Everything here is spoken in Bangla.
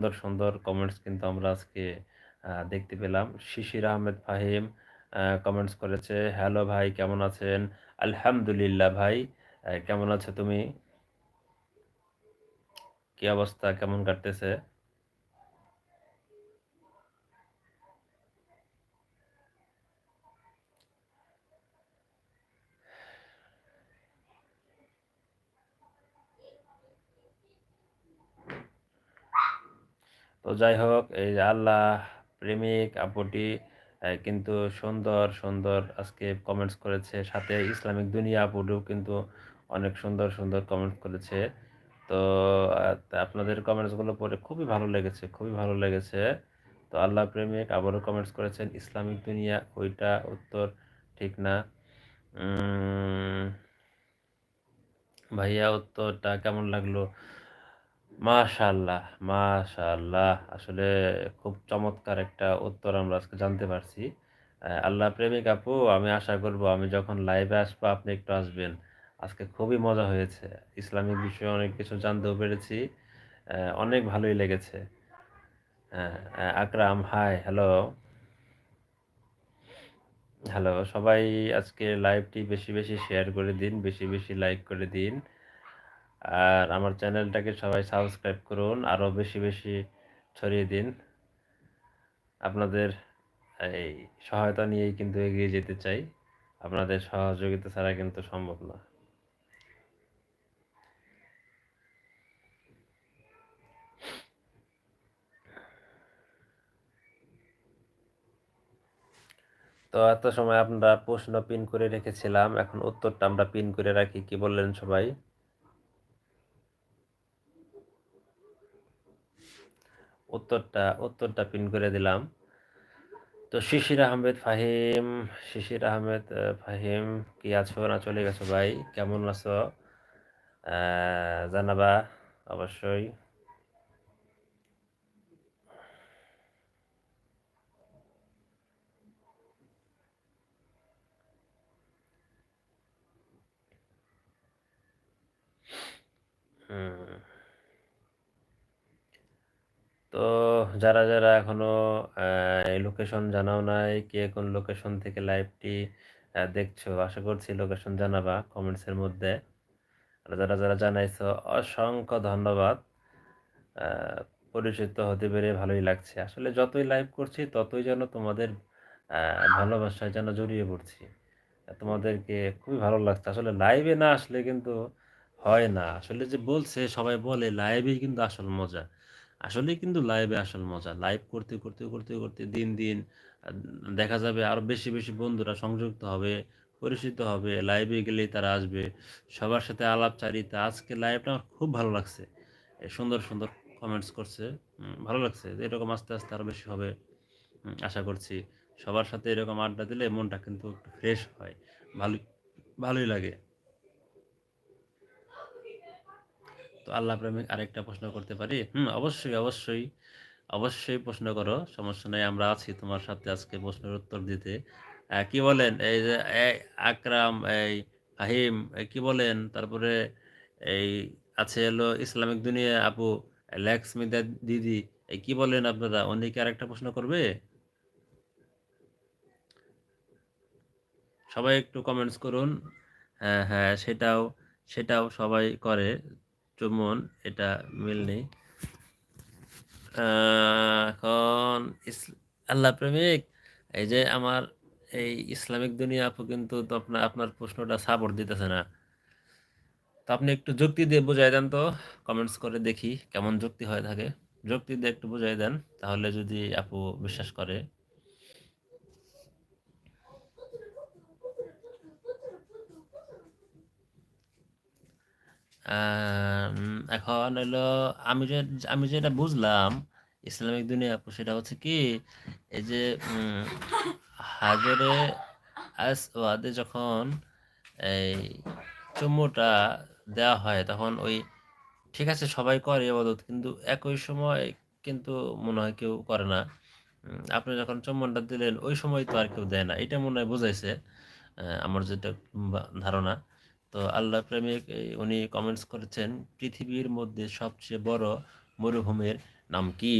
সুন্দর সুন্দর কমেন্টস কিন্তু আমরা আজকে দেখতে পেলাম। শিশির আহমেদ ফাহিম কমেন্টস করেছে হ্যালো ভাই, কেমন আছেন? আলহামদুলিল্লাহ ভাই কেমন আছো তুমি? কি অবস্থা? কেমন কাটতেছে? তো যাই হোক, এই আল্লাহ প্রেমিক, আপুটি কিন্তু সুন্দর সুন্দর আজকে কমেন্টস করেছে। সাথে ইসলামিক দুনিয়া আপুটিও কিন্তু অনেক সুন্দর সুন্দর কমেন্টস করেছে। তো আপনাদের কমেন্টসগুলো পড়ে খুবই ভালো লেগেছে, খুবই ভালো লেগেছে। তো আল্লাহ প্রেমিক আবারও কমেন্টস করেছেন, ইসলামিক দুনিয়া ওইটা উত্তর ঠিক না। ভাইয়া উত্তরটা কেমন লাগল? মাশাআল্লাহ, মাশাআল্লাহ। আসলে খুব চমৎকার একটা উত্তর আমরা আজকে জানতে পারছি। আল্লাহ প্রেমিক আপু আমি আশা করব আমি যখন লাইভে আসব আপনি একটু আসবেন। আজকে খুবই মজা হয়েছে। ইসলামিক বিষয়ে অনেক কিছু জানতেও পেরেছি। অনেক ভালোই লেগেছে। হ্যাঁ, আকরাম হাই, হ্যালো। হ্যালো, সবাই আজকে লাইভটি বেশি, বেশি শেয়ার করে দিন, বেশি, বেশি লাইক করে দিন। আর আমার চ্যানেলটাকে সবাই সাবস্ক্রাইব করুন আরও বেশি বেশি ছড়িয়ে দিন। আপনাদের এই সহায়তা নিয়েই কিন্তু এগিয়ে যেতে চাই। আপনাদের সহযোগিতা ছাড়া কিন্তু সম্ভব না। তো এত সময় আমরা প্রশ্ন পিন করে রেখেছিলাম, এখন উত্তরটা আমরা পিন করে রাখি। কি বললেন সবাই? উত্তরটা উত্তরটা পিন করে দিলাম। তো শিশির আহমেদ ফাহিম, শিশির আহমেদ ফাহিম, কি আছো না চলে গেছো ভাই? কেমন আছো? জানাবা অবশ্যই। তো যারা যারা এখনও লোকেশন জানাও নাই, কে কোন লোকেশন থেকে লাইভটি দেখছ, আশা করছি লোকেশন জানাবা কমেন্টসের মধ্যে। আর যারা যারা জানাইছো, অসংখ্য ধন্যবাদ। পরিচিত হতে পেরে ভালোই লাগছে। আসলে যতই লাইভ করছি, ততই যেন তোমাদের ভালোবাসায় যেন জড়িয়ে পড়ছি। তোমাদেরকে খুবই ভালো লাগছে। আসলে লাইভে না আসলে কিন্তু হয় না। আসলে যে বলছে, সবাই বলে লাইভেই কিন্তু আসল মজা। আসলেই কিন্তু লাইভে আসল মজা। লাইভ করতে করতে করতে করতে দিন দিন দেখা যাবে আরও বেশি বেশি বন্ধুরা সংযুক্ত হবে, পরিচিত হবে। লাইভে গেলেই তারা আসবে। সবার সাথে আলাপচারিতা। আজকে লাইভটা আমার খুব ভালো লাগছে। সুন্দর সুন্দর কমেন্টস করছে। ভালো লাগছে। এরকম আস্তে আস্তে আরও বেশি হবে। আশা করছি সবার সাথে এরকম আড্ডা দিলে মনটা কিন্তু একটু ফ্রেশ হয়। ভালোই ভালোই লাগে। আল্লাহ প্রেমিক আরেকটা প্রশ্ন করতে পারি? হুম, অবশ্যই অবশ্যই। অবশ্যই প্রশ্ন করো, সমস্যা নেই, আমরা আছি তোমার সাথে আজকে প্রশ্নের উত্তর দিতে। কি বলেন? এই যে আকরাম, এই ফাহিম কি বলেন? তারপরে এই আছে হলো ইসলামিক দুনিয়া, আপু ল্যাক্সমিদা দিদি, এই কি বলেন আপনারা? উনি কি আরেকটা প্রশ্ন করবে? সবাই একটু কমেন্টস করুন। হ্যাঁ হ্যাঁ সেটাও সেটাও সবাই করে। চুমন এটা মিল নেই। এখন আল্লাহ প্রেমিক, এই যে আমার এই ইসলামিক দুনিয়া আপু কিন্তু আপনার আপনার প্রশ্নটা সাপোর্ট দিতেছে না। তো আপনি একটু যুক্তি দিয়ে বুঝাই দেন তো কমেন্টস করে দেখি কেমন যুক্তি হয়ে থাকে। যুক্তি দিয়ে একটু বুঝাই দেন, তাহলে যদি আপু বিশ্বাস করে। এখন হলো আমি যে, আমি যেটা বুঝলাম ইসলামিক দুনিয়া সেটা হচ্ছে কি, এই যে হাজরে আস ওয়াদে যখন এই চুম্মুটা দেওয়া হয় তখন ওই, ঠিক আছে, সবাই করে এবাদত কিন্তু একই সময় কিন্তু মনে হয় কেউ করে না। আপনি যখন চুম্বনটা দিলেন ওই সময় তো আর কেউ দেয় না। এটা মনে হয় বুঝাইছে আমার যেটা ধারণা। তো আল্লাহ প্রেমিক উনি কমেন্টস করেছেন পৃথিবীর মধ্যে সবচেয়ে বড় মরুভূমির নাম কি?